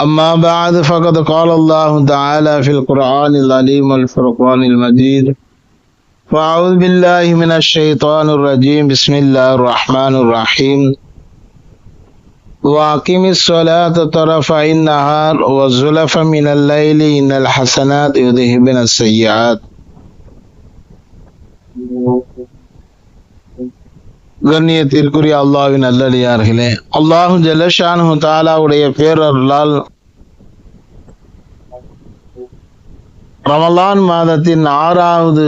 أما بعد فقد قال الله تعالى في القرآن العليم والفرقان المجيد. فأعوذ بالله من الشيطان الرجيم. بسم الله الرحمن الرحيم. وأقم الصلاة طرفي النهار وزلفا من الليل. إن الحسنات يذهبن السيئات. கண்ணியத்திற்குரிய அல்லாவின் நல்லடியார்களே அல்லாஹு ஜலஷானு தாலாவுடைய பேரருளால் ரமலான் மாதத்தின் ஆறாவது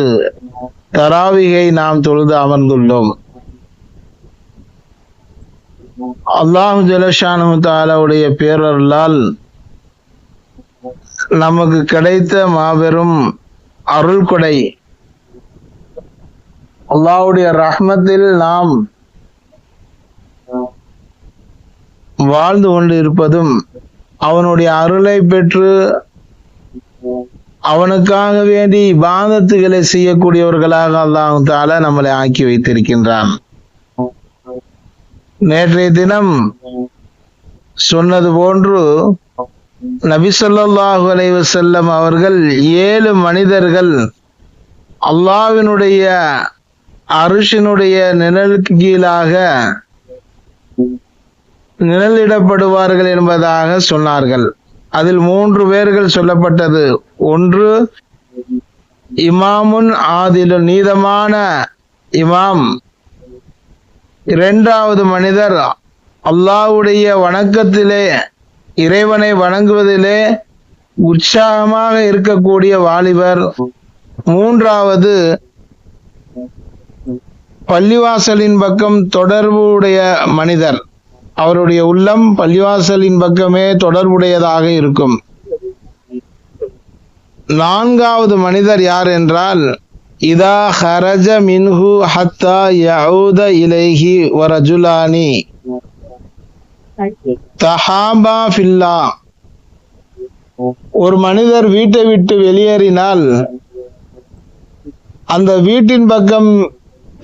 தராவிகை நாம் தொழுது அமர்ந்துள்ளோம். அல்லாஹு ஜலஷானு தாலாவுடைய பேரருளால் நமக்கு கிடைத்த மாபெரும் அருள் அல்லாவுடைய ரஹ்மத்தில் நாம் வாழ்ந்து கொண்டு இருப்பதும் அவனுடைய அருளை பெற்று அவனுக்காக வேண்டி பாதத்துகளை செய்யக்கூடியவர்களாக அல்லாஹு தால நம்மளை ஆக்கி வைத்திருக்கின்றான். நேற்றைய தினம் சொன்னது போன்று நபிசல்லாஹு ஸல்லல்லாஹு செல்லம் அவர்கள் ஏழு மனிதர்கள் அல்லாஹ்வினுடைய அரிசினுடைய நிழலுக்கு கீழாக நிழலிடப்படுவார்கள் என்பதாக சொன்னார்கள். அதில் மூன்று பேர்கள் சொல்லப்பட்டது. ஒன்று இமாமுன் ஆதிலு நீதமான இமாம். இரண்டாவது மனிதர் அல்லாவுடைய வணக்கத்திலே இறைவனை வணங்குவதிலே உற்சாகமாக இருக்கக்கூடிய வாலிபர். மூன்றாவது பள்ளிவாசலின் பக்கம் தொடர்புடைய மனிதர். அவருடைய உள்ளம் பள்ளிவாசலின் பக்கமே தொடர்புடையதாக இருக்கும். நான்காவது மனிதர் யார் என்றால் இதா ஹரஜ மின்ஹு ஹத்தா யஊத இலைஹி வரஜுலானி தஹாபா ஃபில்லா. ஒரு மனிதர் வீட்டை விட்டு வெளியேறினால் அந்த வீட்டின் பக்கம்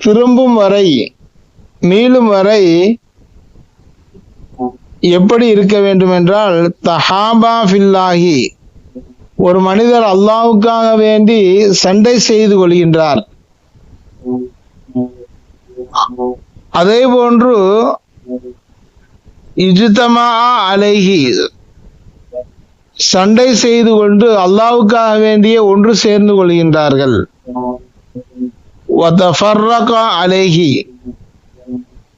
திரும்பும் வரை மீளும் வரை எப்படி இருக்க வேண்டும் என்றால் தஹாபா ஃபில்லாஹி ஒரு மனிதர் அல்லாவுக்காக வேண்டி சண்டை செய்து கொள்கின்றார். அதே போன்று இஜுத்தமா அலைகி சண்டை செய்து கொண்டு அல்லாவுக்காக வேண்டிய ஒன்று சேர்ந்து கொள்கின்றார்கள். அலேஹி.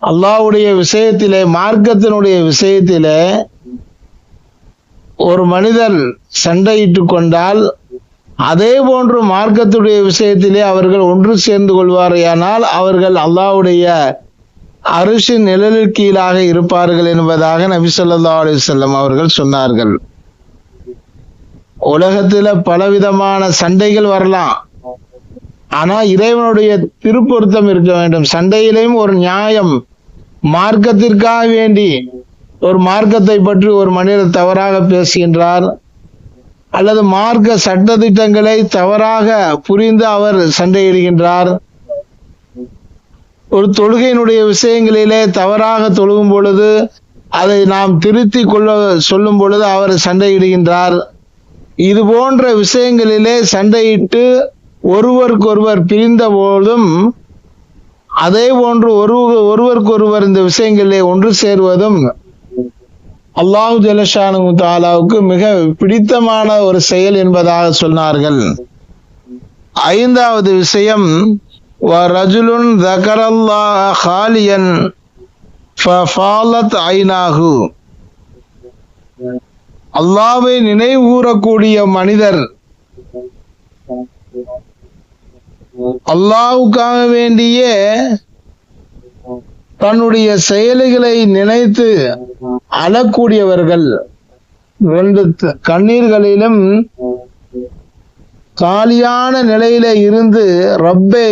அல்லாவுடைய விஷயத்திலே மார்க்கத்தினுடைய விஷயத்திலே ஒரு மனிதர் சண்டையிட்டு கொண்டால் அதே போன்று மார்க்கத்துடைய விஷயத்திலே அவர்கள் ஒன்று சேர்ந்து கொள்வாரையானால் அவர்கள் அல்லாவுடைய அரிசி நிழலில் கீழாக இருப்பார்கள் என்பதாக நபி சொல்லா அலைஹி அவர்கள் சொன்னார்கள். உலகத்தில் பலவிதமான சண்டைகள் வரலாம். ஆனா இறைவனுடைய திருப்பொருத்தம் இருக்க வேண்டும். சண்டையிலையும் ஒரு நியாயம். மார்க்கத்திற்காக வேண்டி ஒரு மார்க்கத்தை பற்றி ஒரு மனிதர் தவறாக பேசுகின்றார். அல்லது மார்க்க சட்ட திட்டங்களை தவறாக புரிந்து அவர் சண்டையிடுகின்றார். ஒரு தொழுகையினுடைய விஷயங்களிலே தவறாக தொழுகும் பொழுது அதை நாம் திருத்தி கொள்ள சொல்லும் பொழுது அவர் சண்டையிடுகின்றார். இது போன்ற விஷயங்களிலே சண்டையிட்டு ஒருவருக்கொருவர் பிரிந்த போதும் அதே போன்று ஒரு ஒருவருக்கொருவர் இந்த விஷயங்களிலே ஒன்று சேருவதும் அல்லாஹு ஜலஷானு தாலாவுக்கு மிக பிடித்தமான ஒரு செயல் என்பதாக சொன்னார்கள். ஐந்தாவது விஷயம் ரஜுலுன் தகரல்லா ஹாலியன் ஐநாகு ஐனாஹு. அல்லாவை மனிதர் அல்லாவுக்காக வேண்டிய தன்னுடைய செயல்களை நினைத்து அழக்கூடியவர்கள் ரெண்டு கண்ணீர்களிலும் காலியான நிலையில இருந்து ரப்பை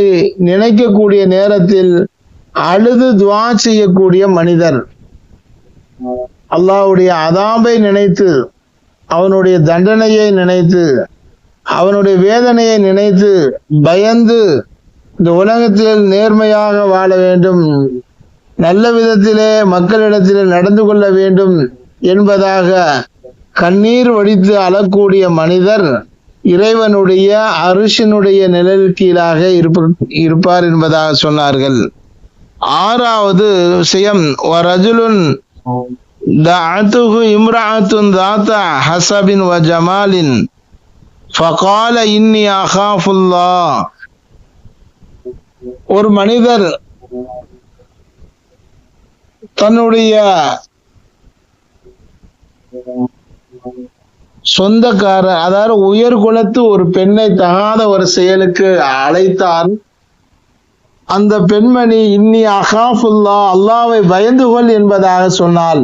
நினைக்கக்கூடிய நேரத்தில் அழுது துவா செய்யக்கூடிய மனிதர். அல்லாவுடைய அதாபை நினைத்து அவனுடைய தண்டனையை நினைத்து அவனுடைய வேதனையை நினைத்து பயந்து இந்த உலகத்தில் நேர்மையாக வாழ வேண்டும் நல்ல விதத்திலே மக்களிடத்திலே நடந்து கொள்ள வேண்டும் என்பதாக கண்ணீர் வடித்து அழக்கூடிய மனிதர் இறைவனுடைய அரிசினுடைய நிழல் கீழாக இருப்ப இருப்பார் என்பதாக சொன்னார்கள். ஆறாவது விஷயம் ரஜுலுன் இம்ராத்துன் தாத்தா ஹசபின் வ ஜமாலின் ஃபகால இன்னி அகாஃபுல்லா ஒரு மனிதர் தன்னுடைய சொந்தக்காரர் அதாவது உயர் குலத்து ஒரு பெண்ணை தகாத ஒரு செயலுக்கு அழைத்தார் அந்த பெண்மணி இன்னி அகாஃபுல்லா அல்லாவை பயந்து கொள் என்பதாக சொன்னால்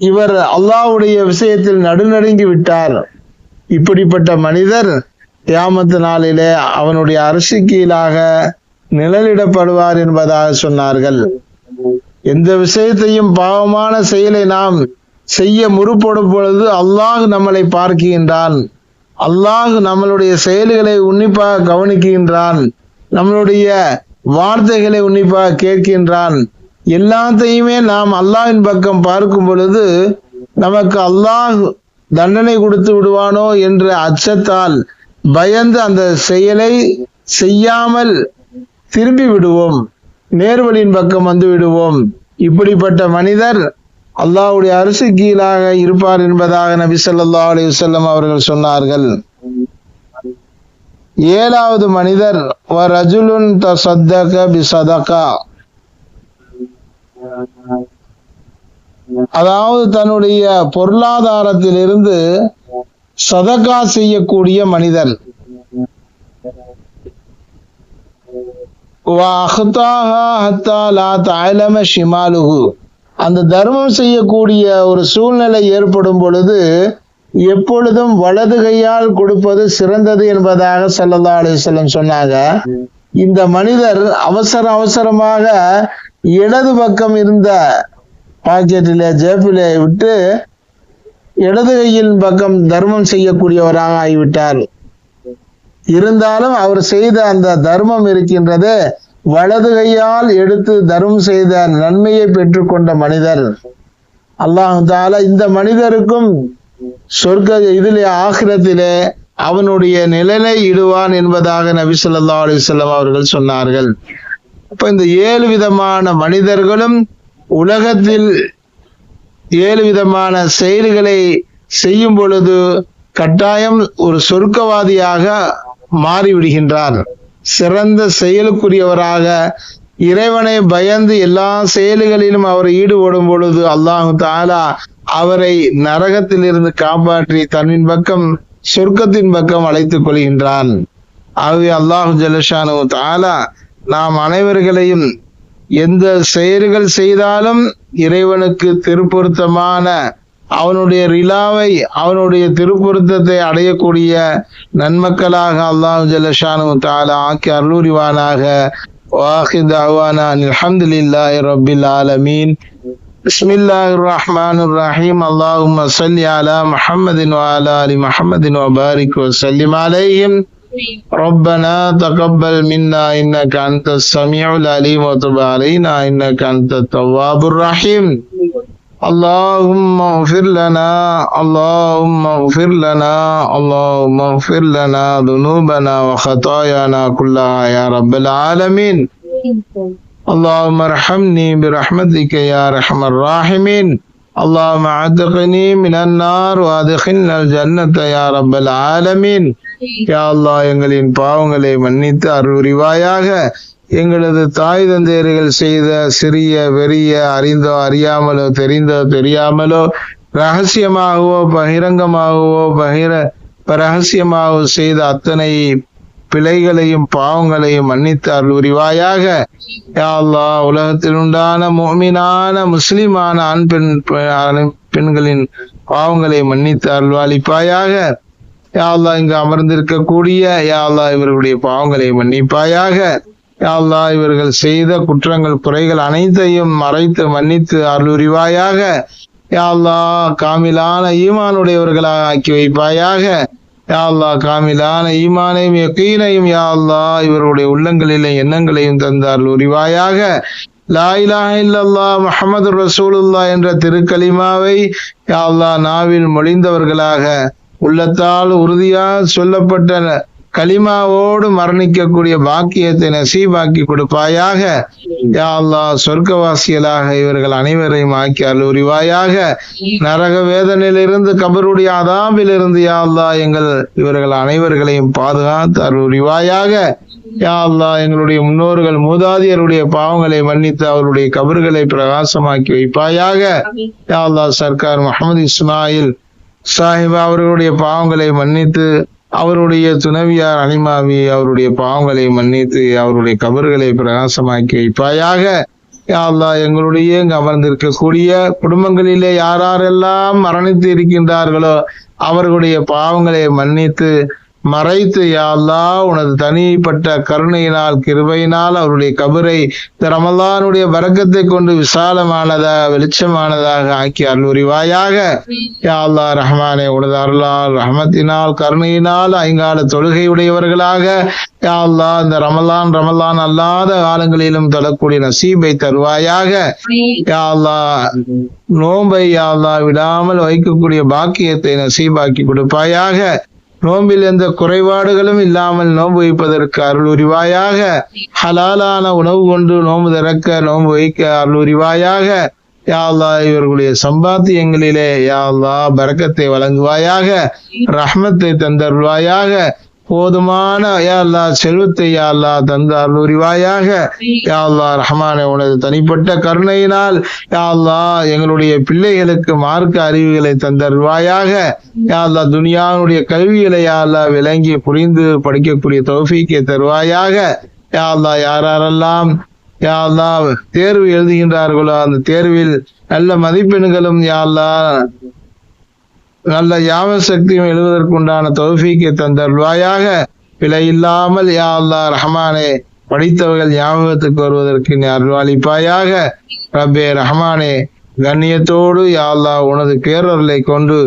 இவர் அல்லாவுடைய விஷயத்தில் நடுநடுங்கி விட்டார். இப்படிப்பட்ட மனிதர் தியாமத்து நாளிலே அவனுடைய அரசு கீழாக நிழலிடப்படுவார் என்பதாக சொன்னார்கள். எந்த விஷயத்தையும் பாவமான செயலை நாம் செய்ய முறுப்படும் பொழுது அல்லாஹ் நம்மளை பார்க்கின்றான். அல்லாஹ் நம்மளுடைய செயல்களை உன்னிப்பாக கவனிக்கின்றான். நம்மளுடைய வார்த்தைகளை உன்னிப்பாக கேட்கின்றான். எல்லாத்தையுமே நாம் அல்லாஹின் பக்கம் பார்க்கும் பொழுது நமக்கு அல்லாஹ் தண்டனை கொடுத்து விடுவானோ என்ற அச்சத்தால் பயந்து அந்த செயலை செய்யாமல் திரும்பி விடுவோம். நேர்வழியின் பக்கம் வந்து விடுவோம். இப்படிப்பட்ட மனிதர் அல்லாஹுடைய அரசு கீழாக இருப்பார் என்பதாக நபி சொல்லா அலி வல்லம் அவர்கள் சொன்னார்கள். ஏழாவது மனிதர் ரஜுலுன் தசத்தக பிசதகா அதாவது தன்னுடைய பொருளாதாரத்திலிருந்து சதகா செய்யக்கூடிய மனிதர் அந்த தர்மம் செய்யக்கூடிய ஒரு சூழ்நிலை ஏற்படும் பொழுது எப்பொழுதும் வலது கையால் கொடுப்பது சிறந்தது என்பதாக ஸல்லல்லாஹு அலைஹி சொன்னாங்க. இந்த மனிதர் அவசர அவசரமாக இடது பக்கம் இருந்த பாக்கெட்டிலே ஜேப்பிலே விட்டு இடது கையின் பக்கம் தர்மம் செய்யக்கூடியவராக ஆகிவிட்டார். இருந்தாலும் அவர் செய்த அந்த தர்மம் இருக்கின்றது வலது கையால் எடுத்து தர்மம் செய்த நன்மையை பெற்றுக்கொண்ட மனிதர். அல்லாஹ் தாலா இந்த மனிதருக்கும் சொர்க்க இதிலே ஆகிரத்திலே அவனுடைய நிழலை இடுவான் என்பதாக நபி சொல்லா அலிசல்லாம் அவர்கள் சொன்னார்கள். அப்ப இந்த ஏழு விதமான மனிதர்களும் உலகத்தில் ஏழு விதமான செயல்களை செய்யும் பொழுது கட்டாயம் ஒரு சொர்க்கவாதியாக மாறிவிடுகின்றார் சிறந்த செயலுக்குரியவராக இறைவனை பயந்து எல்லா செயல்களிலும் அவர் ஈடுபடும் பொழுது அல்லாஹு தாலா அவரை நரகத்திலிருந்து காப்பாற்றி தன்னின் பக்கம் சொர்க்கத்தின் பக்கம் அழைத்துக் கொள்கின்றான். ஆகவே அல்லாஹு ஜலஷானு தாலா நாம் அனைவர்களையும் எந்த செயல்கள் செய்தாலும் இறைவனுக்கு திருப்பொருத்தமான அவனுடைய ரிலாவை அவனுடைய திருப்பொருத்தத்தை அடையக்கூடிய நன்மக்களாக அல்லாஹ் ஜல்லஷானு தாலா ஆக்கி அருள்வானாக வாஹித் அவானா அல்ஹம்துலில்லாஹி ரப்பில் ஆலமீன் بسم الله الرحمن الرحيم اللهم صل على محمد وعلى ال محمد وبارك وسلم عليهم ربنا تقبل منا إنك أنت السميع العليم وتب علينا إنك أنت التواب الرحيم. اللهم اغفر لنا اللهم اغفر لنا اللهم اغفر لنا ذنوبنا وخطايانا كلها يا رب العالمين. اللهم ارحمني برحمتك يا أرحم الراحمين. اللهم عتقني من النار وأدخلنا الجنة يا رب العالمين. யா அல்லாஹ் எங்களின் பாவங்களை மன்னித்து அருள்வாயாக எங்களது தாய் தந்தையர்கள் செய்த சிறிய பெரிய அறிந்தோ அறியாமலோ தெரிந்தோ தெரியாமலோ ரகசியமாகவோ பகிரங்கமாகவோ பகிர ரகசியமாகவோ செய்த அத்தனை பிழைகளையும் பாவங்களையும் மன்னித்து அருள்வாயாக உரிவாயாக யா அல்லாஹ் உலகத்தில் உண்டான மோமினான முஸ்லிமான ஆண் பெண் பெண்களின் பாவங்களை மன்னித்து அருள்வாளிப்பாயாக. யாழ்லா இங்கு அமர்ந்திருக்கக்கூடிய யாழ்லா இவர்களுடைய பாவங்களை மன்னிப்பாயாக. யாழ்லா இவர்கள் செய்த குற்றங்கள் குறைகள் அனைத்தையும் மறைத்து மன்னித்து அருளுரிவாயாக. யாழ்லா காமிலான ஈமானுடையவர்களாக ஆக்கி வைப்பாயாக. யாழ்லா காமிலான ஈமானையும் யக்கீனையும் யாழ்லா இவர்களுடைய உள்ளங்களிலே எண்ணங்களையும் தந்து அருளுரிவாயாக. லாயிலா இல்லல்லா முஹமது ரசூலுல்லா ரசூலுல்லாஹ் என்ற திருக்கலிமாவை யாழ்லா நாவில் மொழிந்தவர்களாக உள்ளத்தால் உறுதியாக சொல்லப்பட்ட கலிமாவோடு மரணிக்கக்கூடிய பாக்கியத்தை நசீபாக்கி கொடுப்பாயாக. யா அல்லாஹ் சொர்க்கவாசிகளாக இவர்கள் அனைவரையும் ஆக்கி அருள்வாயாக நரக வேதனையிலிருந்து கபருடைய அதாம்பிலிருந்து யா அல்லாஹ் எங்கள் இவர்கள் அனைவர்களையும் பாதுகாத்து அருள்வாயாக யா எங்களுடைய முன்னோர்கள் மூதாதியருடைய பாவங்களை மன்னித்து அவருடைய கபர்களை பிரகாசமாக்கி வைப்பாயாக. யா அல்லாஹ் சர்க்கார் முகமது இஸ்மாயில் சாஹிப் அவர்களுடைய பாவங்களை மன்னித்து அவருடைய துணவியார் அனிமாவி அவருடைய பாவங்களை மன்னித்து அவருடைய கபர்களை பிரகாசமாக்கி வைப்பாயாக. அல்லாஹ் எங்களுடைய இங்கு அமர்ந்திருக்கக்கூடிய குடும்பங்களிலே யாரெல்லாம் மரணித்து இருக்கின்றார்களோ அவர்களுடைய பாவங்களை மன்னித்து மறைத்து யா அல்லாஹ் உனது தனிப்பட்ட கருணையினால் கிருபையினால் அவருடைய கபரை இந்த ரமலானுடைய வரக்கத்தை கொண்டு விசாலமானதாக வெளிச்சமானதாக ஆக்கி அருள்வாயாக யா அல்லாஹ் ரஹ்மானே உனது அருளால் ரஹமத்தினால் கருணையினால் ஐங்கால தொழுகை உடையவர்களாக. யா அல்லாஹ் இந்த ரமலான் ரமலான் அல்லாத காலங்களிலும் தொழக்கூடிய நசீபை தருவாயாக. யா அல்லாஹ் நோன்பை யா அல்லாஹ் விடாமல் வைக்கக்கூடிய பாக்கியத்தை நசீபாக்கி கொடுப்பாயாக. நோம்பில் எந்த குறைபாடுகளும் இல்லாமல் நோன்பு வைப்பதற்கு அருள் உரிவாயாக ஹலாலான உணவு கொண்டு நோன்பு திறக்க நோன்பு வைக்க அருள் உரிவாயாக யா இவர்களுடைய சம்பாத்தியங்களிலே யாழ்லா பறக்கத்தை பரக்கத்தை வழங்குவாயாக. ரஹ்மத்தை தந்தருள்வாயாக. போதுமான யா செல்வத்தை யா அல்லாஹ் தந்த அருள்வாயாக யா உனது தனிப்பட்ட கருணையினால் யா எங்களுடைய பிள்ளைகளுக்கு மார்க்க அறிவுகளை தந்தருள்வாயாக யா அல்லாஹ் துனியாவுடைய கல்விகளை யா விளங்கி புரிந்து படிக்கக்கூடிய தௌஃபீக்கை தருவாயாக. யா யாரெல்லாம் யா தேர்வு எழுதுகின்றார்களோ அந்த தேர்வில் நல்ல மதிப்பெண்களும் யா நல்ல யாவ சக்தியும் எழுவதற்குண்டான தௌஃபீக்கை தந்தருள்வாயாக. பிழை இல்லாமல் யா அல்லா ரஹமானே படித்தவர்கள் ஞாபகத்துக்கு வருவதற்கு நீ அருள்வாளிப்பாயாக. ரப்பே ரஹமானே கண்ணியத்தோடு யா அல்லா உனது பேரர்களை கொண்டு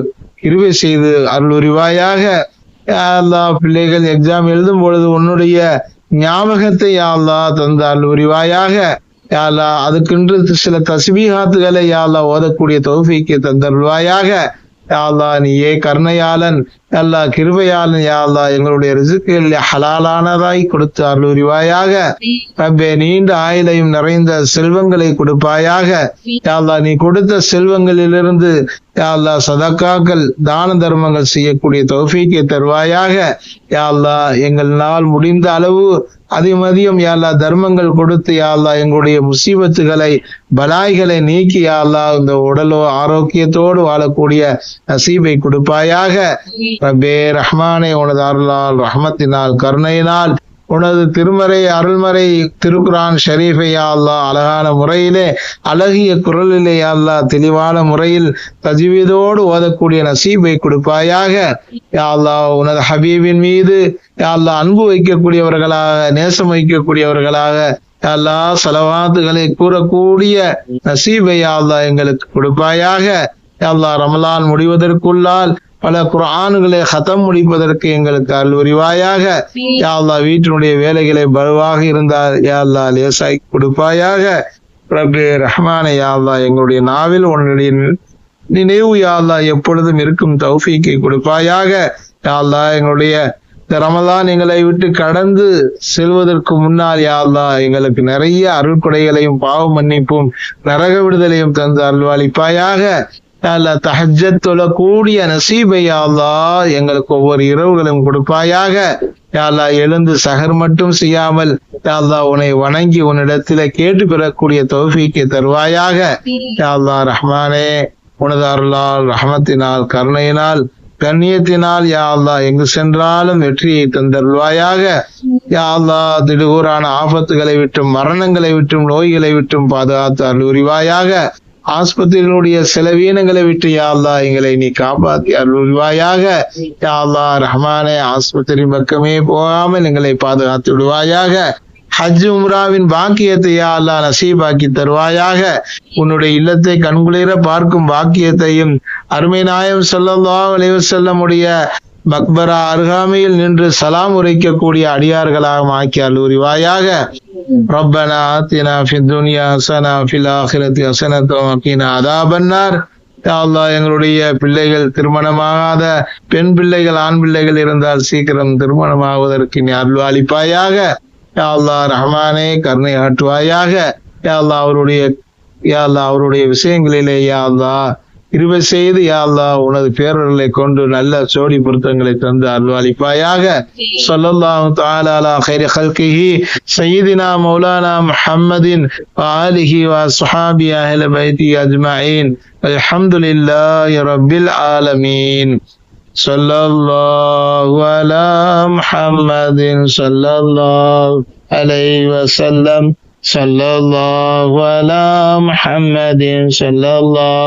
கிருவை செய்து அருளுரிவாயாக யா அல்லா பிள்ளைகள் எக்ஸாம் எழுதும் பொழுது உன்னுடைய ஞாபகத்தை யா அல்லா தந்த அருளுரிவாயாக யா அல்லாஹ் அதுக்கென்று சில தஸ்பீகாத்துகளை யா அல்லாஹ் ஓதக்கூடிய தௌஃபீக்கை தந்தருள்வாயாக. யா அல்லாஹ் நீயே கருணையாளன். அல்லா கிருபையால் யாழ்தா எங்களுடைய ரிசுக்கில் ஹலாலானதாய் கொடுத்து அருள்வாயாக ரப்பே நீண்ட ஆயுளையும் நிறைந்த செல்வங்களை கொடுப்பாயாக. யாழ்தா நீ கொடுத்த செல்வங்களிலிருந்து யாழ்தா சதக்காக்கள் தான தர்மங்கள் செய்யக்கூடிய தௌஃபீக்கை தருவாயாக. யாழ்தா எங்கள் எங்களால் முடிந்த அளவு அதிமதியம் யாழ்லா தர்மங்கள் கொடுத்து யாழ்லா எங்களுடைய முசீபத்துகளை பலாய்களை நீக்கி யாழ்லா இந்த உடலோ ஆரோக்கியத்தோடு வாழக்கூடிய நசீபை கொடுப்பாயாக. ரப்பே ரஹ்மானே உனது அருளால் ரஹ்மத்தினால் கருணையினால் உனது திருமறை அருள்மறை திருக்குரான் ஷரீஃபை அல்லா அல்லாஹ் அழகான முறையிலே அழகிய குரலிலே அல்லாஹ் தெளிவான முறையில் தஜ்வீதோடு ஓதக்கூடிய நசீபை கொடுப்பாயாக. யா அல்லாஹ் உனது ஹபீபின் மீது யா அல்லாஹ் அன்பு வைக்கக்கூடியவர்களாக நேசம் வைக்கக்கூடியவர்களாக யா அல்லாஹ் கூறக்கூடிய நசீபை யா அல்லாஹ் எங்களுக்கு கொடுப்பாயாக. யா அல்லாஹ் ரமலான் முடிவதற்குள்ளால் பல குர்ஆன்களை ஹதம் முடிப்பதற்கு எங்களுக்கு அருள் உரிவாயாக யா அல்லாஹ் வீட்டினுடைய வேலைகளை பலுவாக இருந்தால் யா அல்லாஹ் லேசாய் கொடுப்பாயாக. ரப்பே ரஹ்மானே யா அல்லாஹ் எங்களுடைய நாவில் உன்னுடைய நினைவு யா அல்லாஹ் எப்பொழுதும் இருக்கும் தௌஃபீக்கை கொடுப்பாயாக. யா அல்லாஹ் எங்களுடைய இந்த ரமலான் எங்களை விட்டு கடந்து செல்வதற்கு முன்னால் யா அல்லாஹ் எங்களுக்கு நிறைய அருள் கொடைகளையும் பாவ மன்னிப்பும் நரக விடுதலையும் தந்து அருள்வாளிப்பாயாக. தஹஜ்ஜத் தொழக்கூடிய நசீபை யா அல்லாஹ் எங்களுக்கு ஒவ்வொரு இரவுகளும் கொடுப்பாயாக. யா அல்லாஹ் எழுந்து சகர் மட்டும் செய்யாமல் யா அல்லாஹ் உன்னை வணங்கி உன்னிடத்தில கேட்டு பெறக்கூடிய தௌஃபீக்கை தருவாயாக. யா அல்லாஹ் ரஹ்மானே உனது அருளால் ரஹமத்தினால் கருணையினால் கண்ணியத்தினால் யா அல்லாஹ் எங்கு சென்றாலும் வெற்றியை தந்தருள்வாயாக. யா அல்லாஹ் திடுகூறான ஆபத்துகளை விட்டும் மரணங்களை விட்டும் நோய்களை விட்டும் பாதுகாத்து அருள்வாயாக ஆஸ்பத்திரியினுடைய செலவீனங்களை விட்டு யா அல்லாஹ் எங்களை நீ காப்பாத்தி அருள்வாயாக. யாழ்லா ரஹ்மானே ஆஸ்பத்திரி பக்கமே போகாமல் எங்களை பாதுகாத்து விடுவாயாக. ஹஜ் உம்ராவின் பாக்கியத்தை யா அல்லாஹ் நசீபாக்கி தருவாயாக. உன்னுடைய இல்லத்தை கண்குளிர பார்க்கும் பாக்கியத்தையும் அருமை நாயம் ஸல்லல்லாஹு அலைஹி வஸல்லமுடைய மக்பரா அருகாமையில் நின்று சலாம் உரைக்கக்கூடிய அடியார்களாக ஆக்கி அல்லூரிவாயாக ரப்பனா ஆத்தினா ஃபி துனியா ஹசனா ஃபில் ஆஹிரத்தி ஹசனத்தோ வக்கீனா அதாபன்னார். அல்லாஹ் எங்களுடைய பிள்ளைகள் திருமணமாகாத பெண் பிள்ளைகள் ஆண் பிள்ளைகள் இருந்தால் சீக்கிரம் திருமணமாவதற்கு நீ அருள் அளிப்பாயாக யா அல்லாஹ் ரஹ்மானே கருணை ஆட்டுவாயாக யா அல்லா அவருடைய யா அல்லா அவருடைய விஷயங்களிலே யா அல்லா கிருபை செய்து யா அல்லாஹ் உனது பேரர்களை கொண்டு நல்ல ஜோடி பொருத்தங்களை தந்து அருள்வாளிப்பாயாக ஸல்லல்லாஹு தஆலா அலா கைரி ஹல்கிஹி சய்யிதினா மௌலானா முஹம்மதின் وآله وأصحابه أهل بيته أجمعين الحمد لله رب العالمين صلى الله على محمد صلى الله عليه وسلم صلى الله على محمد صلى الله